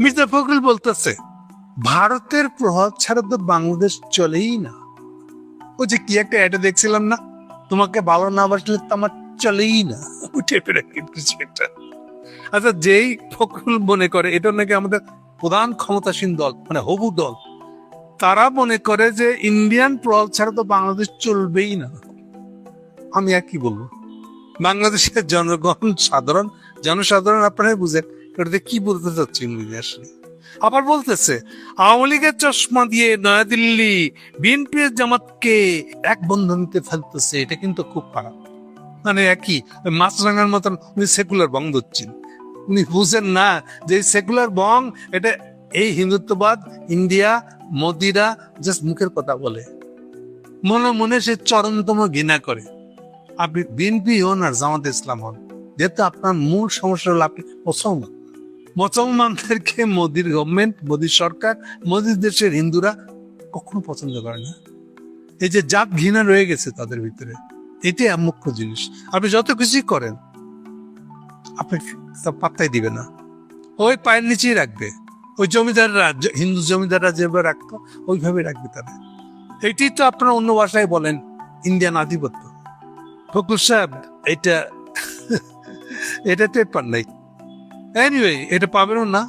মির্জা ফখরুল বলতেছে, ভারতের প্রভাব ছাড়া তো বাংলাদেশ চলেই না। ও যে কি একটা এটা দেখছিলাম না, তোমাকে ভালো না বাসলে তো আমার চলেই না। টেপে রাখি কিছু একটা আচ্ছা যেই ফখরুল মনে করে, এটা নাকি আমাদের প্রধান ক্ষমতাসীন দল মানে হবু দল। তারা মনে করে যে ইন্ডিয়ান প্রভাব ছাড়া তো বাংলাদেশ চলবেই না। আমি আর কি বলব? বাংলাদেশের জনগণ সাধারণ, জনসাধারণ আপনারাই বুঝেন। এটাতে কি বলতে চাচ্ছি ইংরেজি আসলে? আবার বলতেছে, আওয়ামী লীগের চশমা দিয়ে নয়াদিল্লি বিএনপি জামাতকে এক বন্ধনীতে ফেলতেছে, এটা কিন্তু খুব খারাপ। মানে একই, মাছরাঙার মতন উনি সেকুলার বং ধরছেন। উনি বুঝেন না যে সেকুলার বং, এটা এই হিন্দুত্ববাদ, ইন্ডিয়া, মোদিরা জাস্ট মুখের কথা বলে। মনে মনে সে চরমতম ঘৃণা করে। আপনি বিএনপি হন আর জামাত ইসলাম হন, যেহেতু আপনার মূল সমস্যা হলো আপনি মুসলমান। মুসলমানদেরকে মোদির গভর্নমেন্ট মোদির সরকার, মোদির দেশের হিন্দুরা কখনো পছন্দ করে না। এই যে জাত ঘৃণা রয়ে গেছে তাদের ভিতরে, এটাই মুখ্য জিনিস। আপনি যত কিছুই করেন, আপনি পাত্তাই দিবে না। ওই পায়ের নিচেই রাখবে। ওই জমিদাররা হিন্দু জমিদাররা যেভাবে রাখতো ওইভাবে রাখবে তারা এটি তো আপনারা অন্য ভাষায় বলেন ইন্ডিয়ান আধিপত্য। ফকুর সাহেব, এটা এটা টেপার নাই। এনিওয়ে এটা পাবেনও না,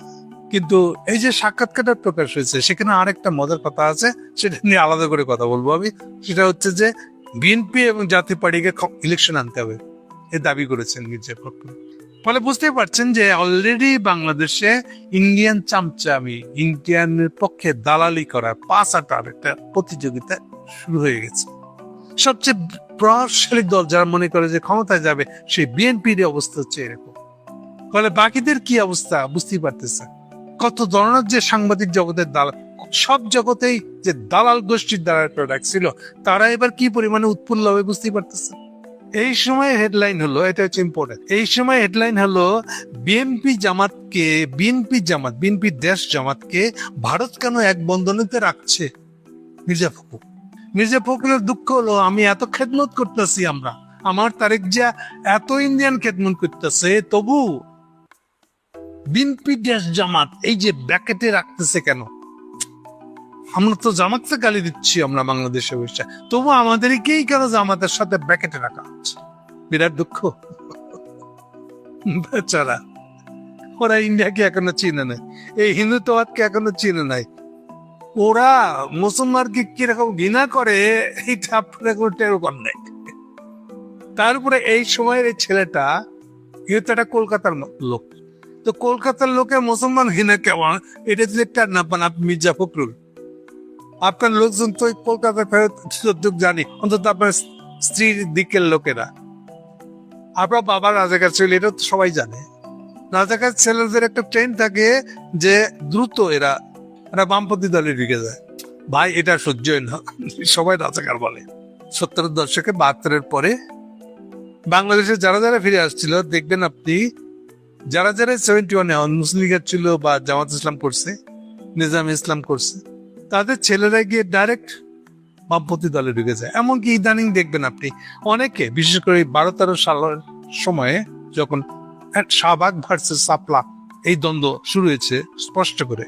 কিন্তু এই যে সাক্ষাৎকারটা প্রকাশ হয়েছে, সেখানে আরেকটা মজার কথা আছে, সেটা নিয়ে আলাদা করে কথা বলব আমি। সেটা হচ্ছে যে বিএনপি এবং জাতীয় পার্টিকে ইলেকশন আনতে হবে, এ দাবি করেছেন মির্জা ফখরুল। ফলে বুঝতেই পারছেন যে অলরেডি বাংলাদেশে ইন্ডিয়ান চামচামি ইন্ডিয়ানের পক্ষে দালালি করা, পাঁচ আটার একটা প্রতিযোগিতা শুরু হয়ে গেছে। সবচেয়ে প্রভাবশালী দল যারা মনে করে যে ক্ষমতায় যাবে, সেই বিএনপির অবস্থা হচ্ছে এরকম। ফলে বাকিদের কি অবস্থা বুঝতেই পারতেছে কত ধরনের যে সাংবাদিক জগতের দালাল, সব জগতেই যে দালাল গোষ্ঠীর দ্বারা প্রোডাক্ট ছিল, তারা এবার কি পরিমাণে উৎফুল্ল হবে বুঝতেই পারতেছে এই সময় হেডলাইন হলো, এটা হচ্ছে ইম্পর্টেন্ট এই সময় হেডলাইন হলো বিএনপি জামাতকে বিএনপি জামাত বিএনপি দেশ জামাতকে ভারত কেন এক বন্ধনীতে রাখছে? মির্জা ফখরুল। মির্জা ফখরুলের দুঃখ হলো, আমি এত খেদমত করতেছি আমরা, আমার তারেক যা এত ইন্ডিয়ান খেদমত করতেছে, তবু বিএনপি দেশ জামাত, এই যে ব্যাকেটে রাখতেছে কেন? আমরা তো জামাতকে গালি দিচ্ছি আমরা বাংলাদেশে বসে। তবু আমাদেরকেই কেন জামাতের সাথে ব্যাকেটে রাখা হচ্ছে? বিরাট দুঃখ। বেচারা, ওরা ইন্ডিয়াকে এখনও চিনে নাই, এই হিন্দুত্ববাদকে এখনও চিনে নাই। ওরা মুসলমানকে কীরকম ঘৃণা করে, এটা আপনারা কোনো টেরো কর নাই। তারপরে এই সময়ের এই ছেলেটা যেহেতু একটা কলকাতার লোক। তো কলকাতার লোকে মুসলমান ঘৃণা কেমন এটা একটা না পান আপনি মির্জা ফখরুল। আপনার লোকজন তো কলকাতা ফেরত যতটুকু জানি। অন্তত আপনার স্ত্রীর দিকের লোকেরা। আপনার বাবা রাজাকার ছিল, এটা তো সবাই জানে। রাজাকার ছেলেদের একটা ট্রেন থাকে যে দ্রুত এরা এরা বামপন্থী দলে ঢুকে যায়। ভাই, এটা সহ্যই না। সবাই রাজাকার বলে। সত্তরের দশকে বাহাত্তরের পরে বাংলাদেশে যারা যারা ফিরে আসছিল, দেখবেন আপনি যারা যারা সেভেন্টি ওয়ানে মুসলিম লীগের ছিল বা জামাত ইসলাম করছে, নিজাম ইসলাম করছে, তাদের ছেলেরা গিয়ে ডাইরেক্ট বামপন্থী দলে ঢুকে যায়। এমনকি ইদানিং দেখবেন আপনি, অনেকে, বিশেষ করে বারো তেরো সালের সময়ে যখন শাহবাগ ভার্সেস সাপলা এই দ্বন্দ্ব শুরু হয়েছে, স্পষ্ট করে,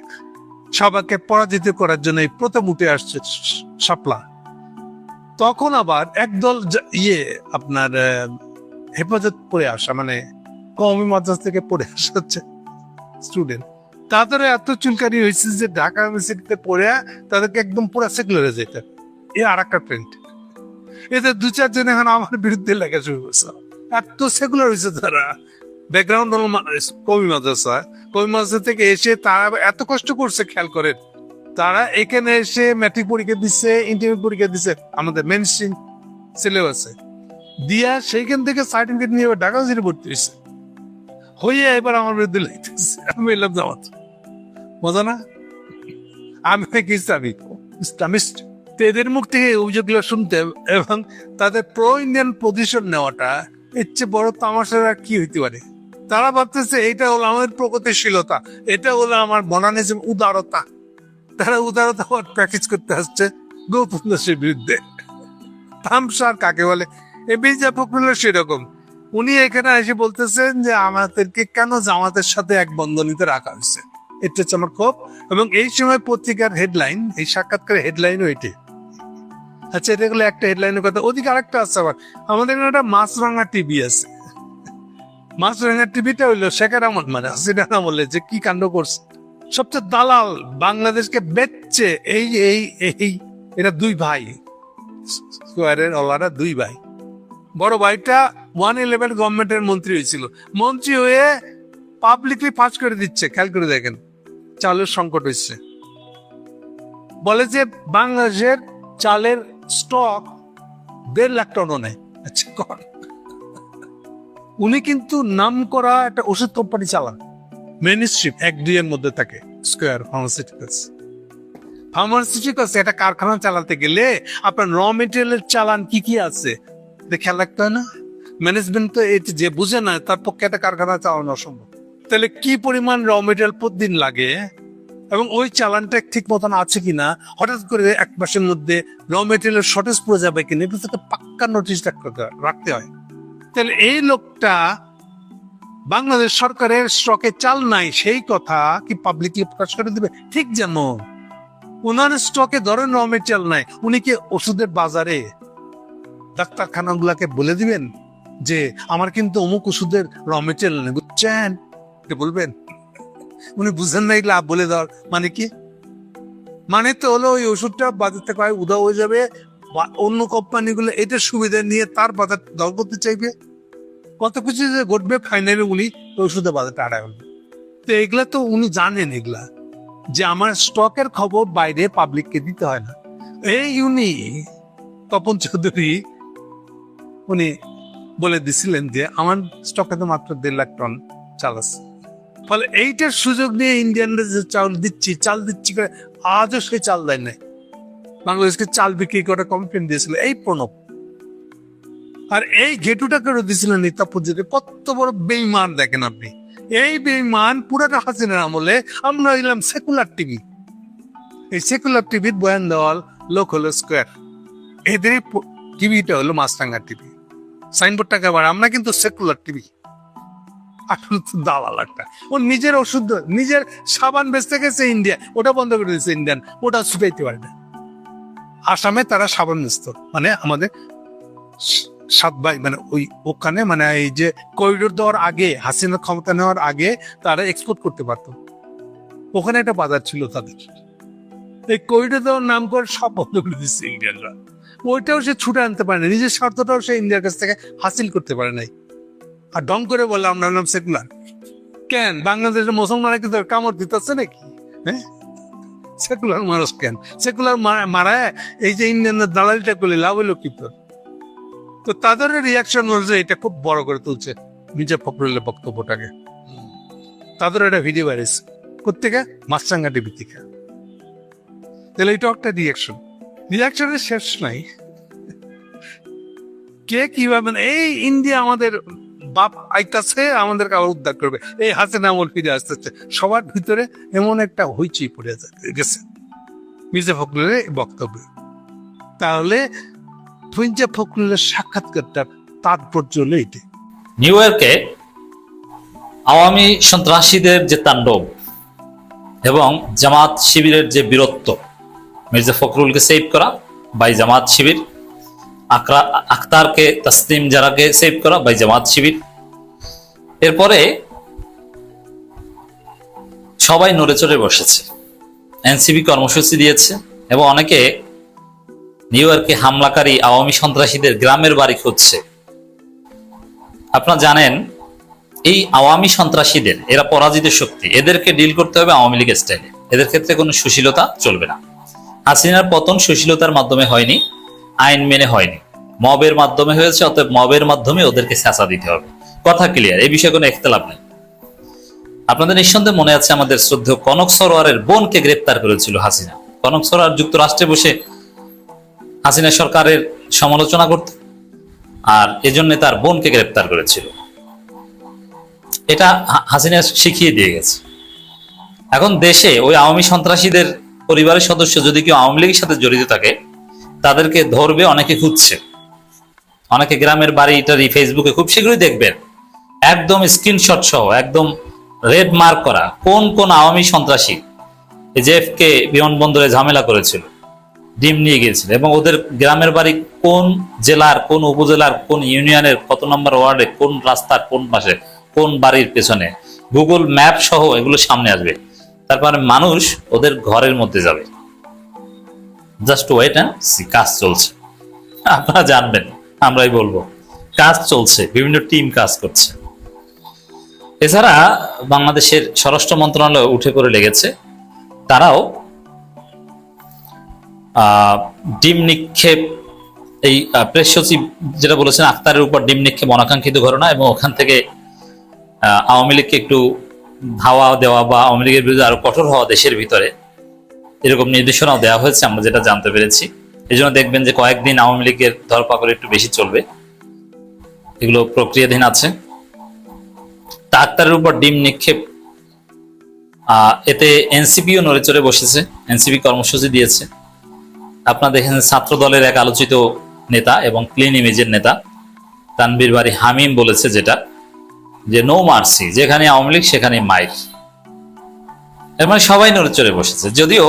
শাহবাগকে পরাজিত করার জন্য এই প্রথম উঠে আসছে শাপলা তখন আবার একদল ইয়ে আপনার হেফাজত পড়ে আসা মানে কওমি মাদ্রাস থেকে পড়ে আসা হচ্ছে স্টুডেন্ট তাদের এত চুলকানি হয়েছে যে ঢাকা ইউনিভার্সিটিতে পড়ে তাদেরকে একদম পুরো সেকুলারে যেতে এ আর একটা ট্রেন্ড এতে দু চারজন এখন আমার বিরুদ্ধে লেখা শুরু করছে। এত সেকুলার হয়েছে তারা। ব্যাকগ্রাউন্ড হলো কবি মাদ্রাসা। কবি মাদ্রাসা থেকে এসে তারা এত কষ্ট করছে, খেয়াল করেন। তারা এখানে এসে ম্যাট্রিক পরীক্ষা দিচ্ছে ইন্টারমিডিয়েট পরীক্ষা দিচ্ছে আমাদের মেন সিলেবাসে দিয়া সেইখান থেকে সার্টিফিকেট নিয়ে ঢাকা ইউনিভার্সিটি ভর্তি হয়েছে। হয়ে এবার আমার বিরুদ্ধে লাগতেছে আমি এলাম জামাত। মজা না? আমি নাকি ইসলামী ইসলামিস্ট। এদের মুখ থেকে অভিযোগগুলো শুনতে এবং তাদের প্রো ইন্ডিয়ান পজিশন নেওয়াটা এর চেয়ে বড় তামাশার কি হইতে পারে? তারা ভাবতেছে এটা হলো আমাদের প্রগতিশীলতা। এটা হলো আমার মনানিজম উদারতা। তারা উদারতা প্র্যাকটিস করতে আসছে গৌতম দাসের বিরুদ্ধে। তামসার কাকে বলে? এই মির্জা ফখরুলের সেরকম। উনি এখানে এসে বলতেছেন যে আমাদেরকে কেন জামাতের সাথে এক বন্ধনীতে রাখা হয়েছে? এটা হচ্ছে আমার ক্ষোভ। এবং এই সময় পত্রিকার হেডলাইন এই সাক্ষাৎকারের হেডলাইনও এটি। আচ্ছা এটা গেলে একটা হেডলাইনের কথা। ওদিকে আরেকটা আছে আবার। আমাদের এখানে একটা মাছরাঙা টিভি আছে। মাছরাঙা টিভিটা হইল শেখের আমল মানে হাসিনা আমলে যে কি কাণ্ড করছে। সবচেয়ে দালাল বাংলাদেশকে বেচছে এই এই এই। এটা দুই ভাই। স্কোয়ারের ওলারা দুই ভাই। বড় ভাইটা ওয়ান ইলেভেন গভর্নমেন্টের মন্ত্রী হয়েছিল। মন্ত্রী হয়ে পাবলিকলি ফাঁস করে দিচ্ছে, খেয়াল করে দেখেন। চালের সংকট হচ্ছে বলে যে বাংলাদেশের চালের স্টক দেড় লাখ টনও নেয় আচ্ছা উনি কিন্তু নাম করা একটা ওষুধ কোম্পানি চালান। মেন স্ট্রিপ এক দুই এর মধ্যে থাকে স্কোয়ার ফার্মাসিউটিক্যালস ফার্মাসিউটিক্যালস একটা কারখানা চালাতে গেলে আপনার র মেটেরিয়ালের চালান কি কি আছে? খেয়াল রাখতে হয় না? ম্যানেজমেন্ট তো যে বুঝে না, তার পক্ষে একটা কারখানা চালানো অসম্ভব। তাহলে কি পরিমাণ র মেটেরিয়াল প্রতিদিন লাগে? এবং ওই চালানটা ঠিক মতন আছে কিনা? হঠাৎ করে এক মাসের মধ্যে র মেটেরিয়ালের শর্টেজ পড়ে যাবে কিনা? এটা একটা পাক্কা নোটিশ রাখতে হয়। তাহলে এই লোকটা বাংলাদেশ সরকারের স্টকে চাল নাই, সেই কথা কি পাবলিকলি প্রকাশ করে দিবে? ঠিক যেন ওনার স্টকে ধরেন র মেটেরিয়াল নাই, উনি কি ওষুধের বাজারে ডাক্তারখানাগুলাকে বলে দিবেন? যে আমার কিন্তু অমুক ওষুধের র মেটেরিয়াল নেই। বুঝছেন? বলবেন? উনি বুঝেন না, এগুলা বলে দেওয়ার। মানে কি? মানে তো হলো ওই ওষুধটা বাজার থেকে হয় উধাও হয়ে যাবে। অন্য কোম্পানিগুলো এটার সুবিধা নিয়ে তার বাজার দর করতে চাইবে। কত কিছু যে ঘটবে ফাইনালি উনি ওষুধের বাজারটা আড়াই তো এগুলা তো উনি জানেন এগুলা। যে আমার স্টকের খবর বাইরে পাবলিককে দিতে হয় না। এই উনি, তপন চৌধুরী, উনি বলে দিছিলেন যে, আমার স্টকে তো মাত্র দেড় লাখ টন চাল আছে। ফলে এইটার সুযোগ নিয়ে ইন্ডিয়ানরা যে চাল দিচ্ছি চাল দিচ্ছি করে আজও সে চাল দেয় নাই। বাংলাদেশকে চাল বিক্রি করে কমপ্লেন দিয়েছিল এই প্রণব। আর এই ঘেটুটা করে দিয়েছিলেন নেতাপুজিতে কত বড় বেইমান দেখেন আপনি। এই বেইমান পুরাটা হাসিনের আমলে আমরা হইলাম সেকুলার টিভি এই সেকুলার টিভির বয়ান দেওয়াল লোক হলো স্কোয়ার এদের টিভিটা হলো মাছরাঙ্গা টিভি সাইনবোর্ডটাকে আবার আমরা কিন্তু সেকুলার টিভি। আসলে তো দালাল একটা। ও নিজের ওষুধ, নিজের সাবান বেচতে গেছে ইন্ডিয়া, ওটা বন্ধ করে দিয়েছে ইন্ডিয়ান, ওটা ছুটাইতে পারে না। আসামে তারা সাবান বেচত মানে আমাদের সাত ভাই মানে ওই ওখানে মানে এই যে করিডোর দেওয়ার আগে হাসিনা ক্ষমতা নেওয়ার আগে তারা এক্সপোর্ট করতে পারতো। ওখানে একটা বাজার ছিল তাদের। এই করিডোর দেওয়ার নাম করে সব বন্ধ করে দিচ্ছে ইন্ডিয়ানরা। ওইটাও সে ছুটে আনতে পারে না নিজের স্বার্থটাও সে ইন্ডিয়ার কাছ থেকে হাসিল করতে পারে নাই। আর ডং করে বলে আমরা নাম সেকুলার। কেন? বাংলাদেশের মুসলমানরা কিন্তু কামড় দিতেছে নাকি? হ্যাঁ? সেকুলার মানুষ কেন? সেকুলার মারায় এই যে ইন্ডিয়ানদের দালালিটা করলে লাভ হলো কি তোর? তো তাদের রিয়াকশন অনুযায়ী এটা খুব বড় করে তুলছে নিজে ফখরুলের বক্তব্যটাকে। তাদের একটা ভিডিও ভাইরাস কোথেকে মাছরাঙ্গা টিভি থেকে। তাহলে এটা একটা রিয়াকশন রিয়াকশনের শেষ নাই। কে কীভাবে মানে এই ইন্ডিয়া আমাদের বাপ আইতাছে আমাদের আবার উদ্ধার করবে। এই হাসিনা আমল ফিরে আসতেছে। সবার ভিতরে এমন একটা হইচই পড়ে গেছে। মির্জা ফখরুলের বক্তব্য। তাহলে মির্জা ফখরুলের সাক্ষাৎকারটার তাৎপর্য হলো নিউ ইয়র্কে আওয়ামী সন্ত্রাসীদের যে তাণ্ডব এবং জামাত শিবিরের যে বীরত্ব মির্জা ফখরুলকে সেভ করা বাই জামাত শিবির। আকরা আখতারকে তসলিম জারাকে সেভ করা বাই জামাত শিবির। এরপরে সবাই নড়ে চড়ে বসেছে। এনসিবি কর্মসূচি দিয়েছে এবং অনেকে নিউ ইয়র্কে হামলাকারী আওয়ামী সন্ত্রাসীদের গ্রামের বাড়ি খুঁজছে। আপনারা জানেন, এই আওয়ামী সন্ত্রাসীদের, এরা পরাজিত শক্তি, এদেরকে ডিল করতে হবে আওয়ামী লীগ স্টাইলে এদের ক্ষেত্রে কোনো সুশীলতা চলবে না। হাসিনার পতন সুশীলতার মাধ্যমে হয়নি, আইন মেনে হয়নি। মবের মাধ্যমে হয়েছে, অতএব মবের মাধ্যমে ওদেরকে চেঁচা দিতে হবে। কথা ক্লিয়ার এই বিষয়ে কোনো একতলাপ নেই। আপনাদের নিঃসন্দেহে মনে আছে আমাদের শ্রদ্ধেয় কনক সরোয়ারের বোনকে গ্রেপ্তার করেছিল হাসিনা। কনক সরোয়ার যুক্তরাষ্ট্রে বসে হাসিনা সরকারের সমালোচনা করত আর এজন্য তার বোনকে গ্রেপ্তার করেছিল। এটা হাসিনা শিখিয়ে দিয়ে গেছে। এখন দেশে ওই আওয়ামী সন্ত্রাসীদের পরিবারের সদস্য যদি কেউ আওয়ামী লীগের সাথে জড়িত থাকে, তাদেরকে ধরবে, অনেকে খুঁজছে। অনেকে গ্রামের বাড়ি ইত্যাদি ফেসবুকে খুব শীঘ্রই দেখবেন। একদম স্ক্রিনশট সহ, একদম রেড মার্ক করা, কোন কোন আওয়ামী সন্ত্রাসী জেএফকে বিমানবন্দরে ঝামেলা করেছিল, ডিম নিয়ে গিয়েছিল, এবং ওদের গ্রামের বাড়ি কোন জেলার, কোন উপজেলার, কোন ইউনিয়নের, কত নম্বর ওয়ার্ডে, কোন রাস্তার, কোন পাশে, কোন বাড়ির পেছনে গুগল ম্যাপ সহ এগুলো সামনে আসবে। তারপরে মানুষ ওদের ঘরের মধ্যে যাবে। জাস্ট ওয়েট সি কাজ চলছে। আপনারা জানবেন, আমরাই বলব, কাজ চলছে, বিভিন্ন টিম কাজ করছে। এছাড়া বাংলাদেশের স্বরাষ্ট্র মন্ত্রণালয় উঠে পড়ে লেগেছে। তারাও ডিম নিক্ষেপ, এই প্রেস সচিব যেটা বলেছেন আক্তারের উপর ডিম নিক্ষেপ অনাকাঙ্ক্ষিত ঘটনা এবং ওখান থেকে আওয়ামী লীগকে একটু ধাওয়া দেওয়া বা আওয়ামী লীগের বিরুদ্ধে আরও কঠোর হওয়া দেশের ভিতরে এরকম নির্দেশনাও দেওয়া হয়েছে, আমরা যেটা জানতে পেরেছি। এই জন্য দেখবেন যে কয়েকদিন আওয়ামী লীগের ধরপাকড় একটু বেশি চলবে। এগুলো প্রক্রিয়াধীন আছে। ডাক্তারের উপর ডিম নিক্ষেপ এতে এনসিপিও নড়ে চড়ে বসেছে, এনসিপি কর্মসূচি দিয়েছে। আপনারা দেখেছেন ছাত্র দলের এক আলোচিত নেতা এবং ক্লিন ইমেজের নেতা তানবীর বাড়ি হামিম বলেছে যেটা। যে নো মার্সি যেখানে আওয়ামী লীগ, সেখানে মাইক এর মানে সবাই নড়ে চড়ে বসেছে। যদিও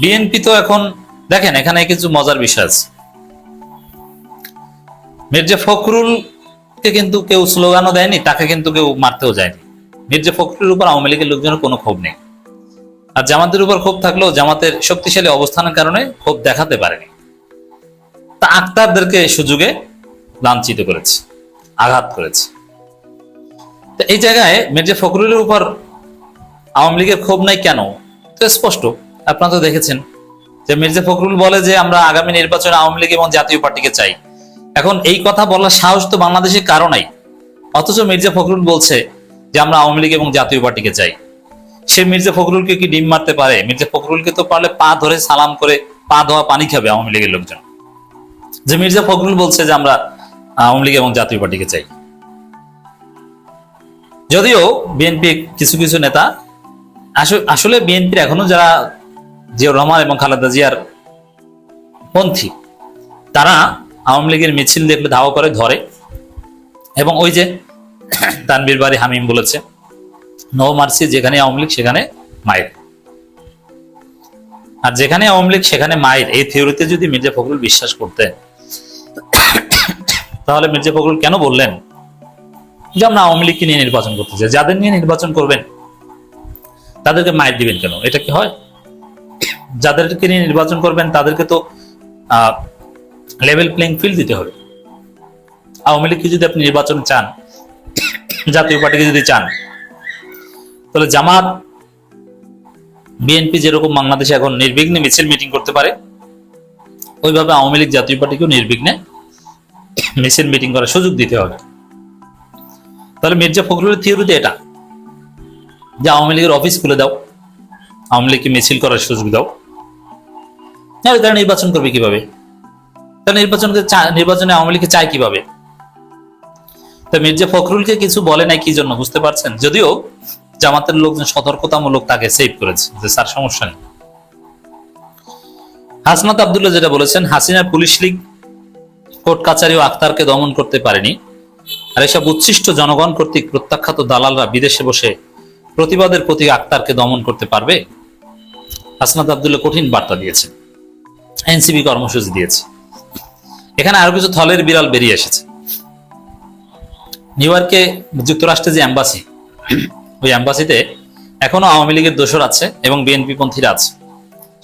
বিএনপি তো এখন, দেখেন, এখানে কিছু মজার বিষয় আছে। মির্জা ফখরুলকে কিন্তু কেউ স্লোগানও দেয়নি, তাকে কিন্তু কেউ মারতেও যায়নি। মির্জা ফখরুলের উপর আওয়ামী লীগের লোকজনের কোনো ক্ষোভ নেই। আর জামাতের উপর ক্ষোভ থাকলেও জামাতের শক্তিশালী অবস্থানের কারণে ক্ষোভ দেখাতে পারেনি। তা আক্তারদেরকে সুযোগে লাঞ্ছিত করেছে। আঘাত করেছে। এই জায়গায় মির্জা ফখরুলের উপর আওয়ামী লীগের ক্ষোভ নাই কেন? তো স্পষ্ট। আপনারা তো দেখেছেন যে মির্জা ফখরুল বলে যে, আমরা আগামী নির্বাচনে আওয়ামী লীগ এবং জাতীয় পার্টিকে চাই। এখন এই কথা বলার সাহস তো বাংলাদেশের কারও নাই। অথচ মির্জা ফখরুল বলছে যে, আমরা আওয়ামী লীগ এবং জাতীয় পার্টিকে চাই। সে মির্জা ফখরুলকে কি ডিম মারতে পারে? মির্জা ফখরুলকে তো পারলে পা ধরে সালাম করে পা ধোয়া পানি খাবে আওয়ামী লীগের লোকজন। যে মির্জা ফখরুল বলছে যে, আমরা আওয়ামী লীগ এবং জাতীয় পার্টিকে চাই। যদিও বিএনপি কিছু কিছু নেতা আসলে বিএনপির এখনও যারা জিয়াউর রহমান এবং খালেদা জিয়ার পন্থী, তারা আওয়ামী লীগের মিছিল দেখলে ধাওয়া করে, ধরে। এবং ওই যে তানবীর বাড়ি হামিম বলেছে নো মার্সি যেখানে আওয়ামী লীগ, সেখানে মায়ের। আর যেখানে আওয়ামী লীগ, সেখানে মায়ের। এই থিওরিতে যদি মির্জা ফখরুল বিশ্বাস করতেন তাহলে মির্জা ফখরুল কেন বললেন? যে আমরা আওয়ামী লীগকে নিয়ে নির্বাচন করতে চাই যাদের নিয়ে নির্বাচন করবেন, তাদেরকে মায়ের দিবেন কেন? এটা কি হয়? যাদেরকে নিয়ে নির্বাচন করবেন, তাদেরকে তো লেভেল প্লেইং ফিল্ড দিতে হবে। আওয়ামী লীগকে যদি আপনি নির্বাচন চান, জাতীয় পার্টিকে যদি চান, তাহলে জামাত, বিএনপি যেরকম বাংলাদেশে এখন নির্বিঘ্নে মিছিল মিটিং করতে পারে, ওইভাবে আওয়ামী লীগ জাতীয় পার্টিকেও নির্বিঘ্নে মিছিল মিটিং করার সুযোগ দিতে হবে। তাহলে মির্জা ফখরুলের থিওরিতে এটা। যে আওয়ামী লীগের অফিস খুলে দাও। আওয়ামী লীগকে মিছিল করার সুযোগ দাও। নাহলে তারা নির্বাচন করবে কীভাবে? তারা নির্বাচনকে চা- নির্বাচনে আওয়ামী লীগকে চায় কীভাবে? তো মির্জা ফখরুলকে কিছু বলে নাই কি জন্য? বুঝতে পারছেন? যদিও জামাতের লোকজন সতর্কতামূলক তাকে সেভ করেছে, যে স্যার, সমস্যা নেই। হাসনাত আবদুল্লাহ যেটা বলেছেন হাসিনার পুলিশ লীগ কোর্ট ও আক্তারকে দমন করতে পারেনি। আর এসব উচ্ছিষ্ট জনগণ কর্তৃক প্রত্যাখ্যাত দালালরা বিদেশে বসে প্রতিবাদের প্রতি আক্তারকে দমন করতে পারবে? হাসনাত আবদুল্লাহ কঠিন বার্তা দিয়েছে। এনসিবি কর্মসূচি দিয়েছে। এখানে আরও কিছু থলের বিড়াল বেরিয়ে এসেছে। নিউ ইয়র্কে যুক্তরাষ্ট্রের যে অ্যাম্বাসি, ওই অ্যাম্বাসিতে এখনও আওয়ামী লীগের দোসর আছে এবং বিএনপি পন্থীরা আছে,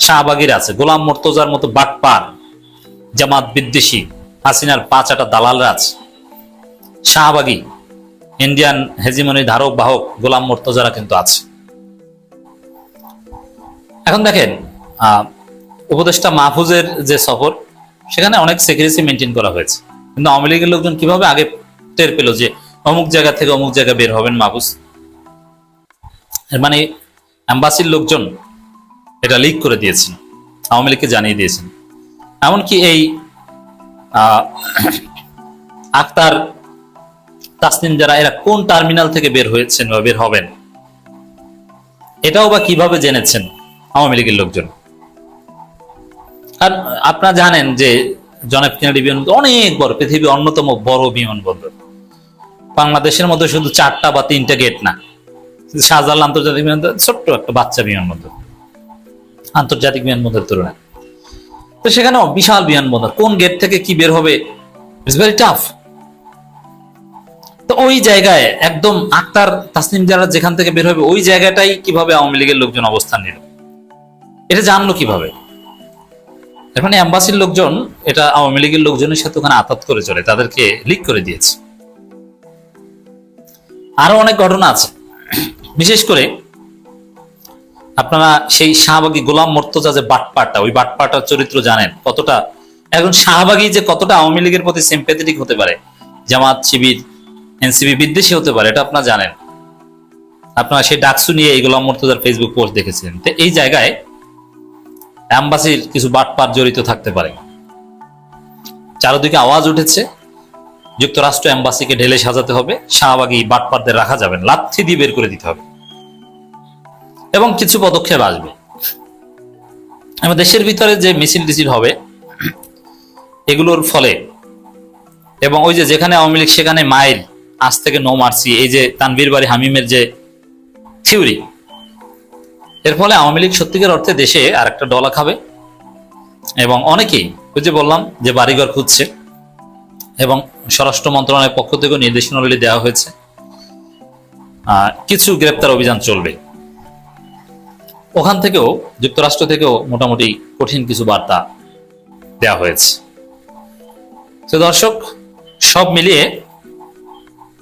শাহবাগির আছে, গোলাম মোর্তজার মতো বাটপার জামাত বিদ্বেষী হাসিনার পাঁচ আটা দালালরা আছে শাহবাগী, ইন্ডিয়ান হেজিমনি ধারক, বাহক, গোলাম মোর্তজারা কিন্তু আছে। এখন দেখেন উপদেষ্টা মাহফুজের যে সফর, সেখানে অনেক সিকিউরিটি মেনটেন করা হয়েছে। কিন্তু আওয়ামী লীগের লোকজন কীভাবে আগে টের পেল যে অমুক জায়গা থেকে অমুক জায়গায় বের হবেন মাহফুজ? মানে অ্যাম্বাসির লোকজন এটা লিক করে দিয়েছেন আওয়ামী লীগকে জানিয়ে দিয়েছেন এমনকি এই আক্তার তাসনিম যারা, এরা কোন টার্মিনাল থেকে বের হয়েছেন বা বের হবেন? এটাও বা কীভাবে জেনেছেন আওয়ামী লীগের লোকজন? আর আপনারা জানেন যে জনাব কেনেডি বিমানবন্দর অনেক বড়, পৃথিবীর অন্যতম বড় বিমানবন্দর বাংলাদেশের মধ্যে শুধু চারটা বা তিনটা গেট না, শাহজালাল আন্তর্জাতিক বিমানবন্দর ছোট্ট একটা বাচ্চা বিমানবন্দর। আন্তর্জাতিক বিমানবন্দরের তুলনায়। তো সেখানেও বিশাল বিমানবন্দর কোন গেট থেকে কি বের হবে? ইটস ভেরি টাফ তো ওই জায়গায় একদম আক্তার তাসনিম যারা যেখান থেকে বের হবে, ওই জায়গাটাই কীভাবে আওয়ামী লীগের লোকজন অবস্থান নিল? এটা জানলো কীভাবে? এর মানে অ্যাম্বাসির লোকজন, এটা আওয়ামী লীগের লোকজনের সাথে ওখানে আতাত করে চলে, তাদেরকে লিক করে দিয়েছে। আরও অনেক ঘটনা আছে। বিশেষ করে আপনারা সেই শাহবাগী গোলাম মর্তজা যে বাটপাটা ওই বাটপাটার চরিত্র জানেন কতটা? এখন শাহবাগী যে কতটা আওয়ামী লীগের প্রতি সিম্পেথেটিক হতে পারে জামাত শিবির এনসিবি বিদ্বেষী হতে পারে এটা আপনারা জানেন। আপনারা সেই ডাকসু নিয়ে এই গোলাম মর্তজার ফেসবুক পোস্ট দেখেছিলেন তো এই জায়গায় অ্যাম্বাসির কিছু বাটপাট জড়িত থাকতে পারে। চারদিকে আওয়াজ উঠেছে যুক্তরাষ্ট্র অ্যাম্বাসিকে ঢেলে সাজাতে হবে শাহবাগী বাটপাটদের রাখা যাবে না, লাথি দিয়ে বের করে দিতে হবে। এবং কিছু পদক্ষেপ আসবে। আমার দেশের ভিতরে যে মিছিল টিছিল হবে, এগুলোর ফলে এবং ওই যে যেখানে আওয়ামী লীগ, সেখানে মাইল, আজ থেকে নো মার্সি এই যে তানভীর বাড়ি হামিমের যে থিওরি, এর ফলে আওয়ামী লীগ সত্যিকার অর্থে দেশে আর একটা ডলা খাবে এবং অনেকেই ওই যে বললাম যে বাড়িঘর খুঁজছে এবং স্বরাষ্ট্র মন্ত্রণালয়ের পক্ষ থেকেও নির্দেশনাবলী দেওয়া হয়েছে। কিছু গ্রেপ্তার অভিযান চলবে। ওখান থেকেও, যুক্তরাষ্ট্র থেকেও মোটামুটি কঠিন কিছু বার্তা দেয়া হয়েছে। তো দর্শক, সব মিলিয়ে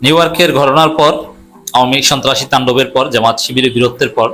নিউ ইয়র্কের ঘটনার পর, আওয়ামী সন্ত্রাসী তাণ্ডবের পর, জামাত শিবিরের বীরত্বের পর